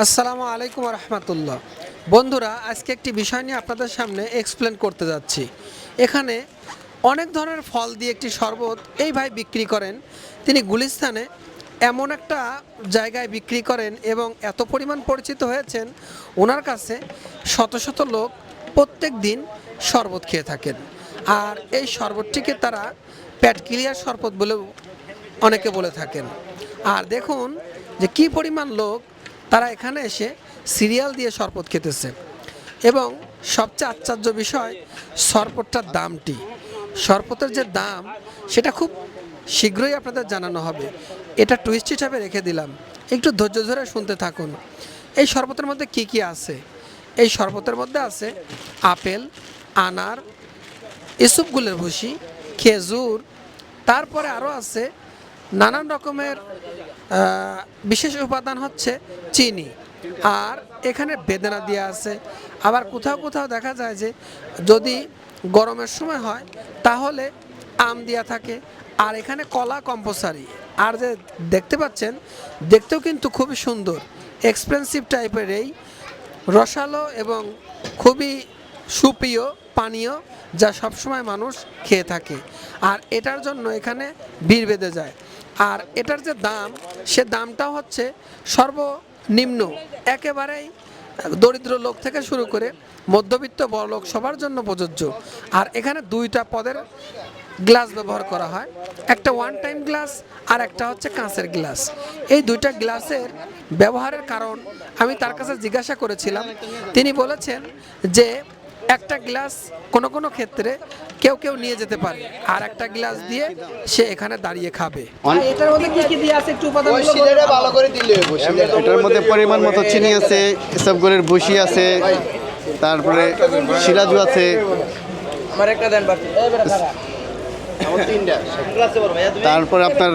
আসসালামু আলাইকুম রহমতুল্লাহ। বন্ধুরা, আজকে একটি বিষয় নিয়ে আপনাদের সামনে এক্সপ্লেন করতে যাচ্ছি। এখানে অনেক ধরনের ফল দিয়ে একটি শরবত এই ভাই বিক্রি করেন। তিনি গুলিস্তানে এমন একটা জায়গায় বিক্রি করেন এবং এত পরিমাণ পরিচিত হয়েছেন, ওনার কাছে শত শত লোক প্রত্যেক দিন শরবত খেয়ে থাকেন। আর এই শরবতটিকে তারা প্যাট ক্লিয়ার শরবত বলেও অনেকে বলে থাকেন। আর দেখুন যে কি পরিমাণ লোক তারা এখানে এসে সিরিয়াল দিয়ে শরবত খেতেছে। এবং সবচেয়ে আশ্চর্য বিষয়, শরবতটার দামটি। শরবতের যে দাম, সেটা খুব শীঘ্রই আপনাদের জানানো হবে। এটা টুইস্ট হিসাবে রেখে দিলাম। একটু ধৈর্য ধরে শুনতে থাকুন। এই শরবতের মধ্যে কি কি আছে? এই শরবতের মধ্যে আছে আপেল, আনার ইসুপগুলের ভুসি, খেজুর, তারপরে আরও আছে নানান রকমের বিশেষ উপাদান হচ্ছে চিনি। আর এখানে বেদনা দেওয়া আছে। আবার কোথাও কোথাও দেখা যায় যে যদি গরমের সময় হয়, তাহলে আম দেওয়া থাকে। আর এখানে কলা কম্পোসারি। আর যে দেখতে পাচ্ছেন, দেখতেও কিন্তু খুবই সুন্দর। এক্সপেন্সিভ টাইপের এই রসালো এবং খুবই সুপ্রিয় পানীয় যা সবসময় মানুষ খেয়ে থাকে। আর এটার জন্য এখানে ভিড় বেঁধে যায়। আর এটার যে দাম, সে দামটাও হচ্ছে সর্বনিম্ন। একেবারেই দরিদ্র লোক থেকে শুরু করে মধ্যবিত্ত বড় লোক সবার জন্য প্রযোজ্য। আর এখানে দুইটা পদের গ্লাস ব্যবহার করা হয়, একটা ওয়ান টাইম গ্লাস আর একটা হচ্ছে কাঁচের গ্লাস। এই দুইটা গ্লাসের ব্যবহারের কারণ আমি তার কাছে জিজ্ঞাসা করেছিলাম। তিনি বলেছেন যে একটা গ্লাস কোনো কোনো ক্ষেত্রে কেউ কেউ নিয়ে যেতে পারে। আর একটা গ্লাস দিয়ে সে এখানে দাঁড়িয়ে খাবে। এটার মধ্যে কি কি দিয়ে আছে? একটু ভালো করে দিলে এটার মধ্যে পরিমাণ মতো চিনি আছে এসবগুলোর ভুসি আছে তারপরে শিলাজু আছে। আমার একটা দেন বাকি। তারপরে আপনার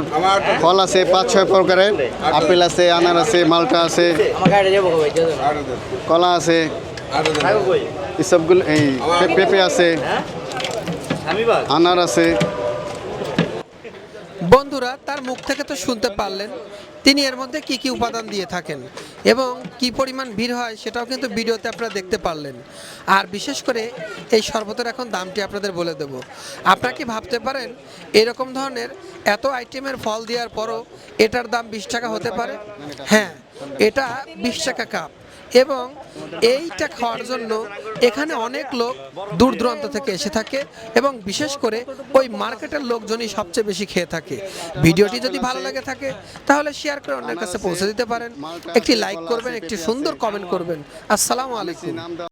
ফল আছে পাঁচ ছয় প্রকারের আপেল আছে আনার আছে মালটা আছে। কলা আছে। এসবগুলো এই পেঁপে আছে, আনার আছে। বন্ধুরা, তার মুখ থেকে তো শুনতে পারলেন, তিনি এর মধ্যে কি কি উপাদান দিয়ে থাকেন এবং কি পরিমাণ ভিড় হয় সেটাও কিন্তু ভিডিওতে আপনারা দেখতে পারলেন। আর বিশেষ করে এই শরবতের এখন দামটি আপনাদের বলে দেব। আপনারা কি ভাবতে পারেন, এরকম ধরনের এত আইটেমের ফল দেওয়ার পরও এটার দাম বিশ টাকা হতে পারে? হ্যাঁ এটা বিশ টাকা কাপ এবং এইটা খাওয়ার জন্য এখানে অনেক লোক দূর দূরান্ত থেকে এসে থাকে এবং বিশেষ করে ওই মার্কেটের লোকজনই সবচেয়ে বেশি খেয়ে থাকে। ভিডিওটি যদি ভালো লাগে থাকে, তাহলে শেয়ার করে অন্যের কাছে পৌঁছে দিতে পারেন। একটি লাইক করবেন, একটি সুন্দর কমেন্ট করবেন। আসসালামু আলাইকুম।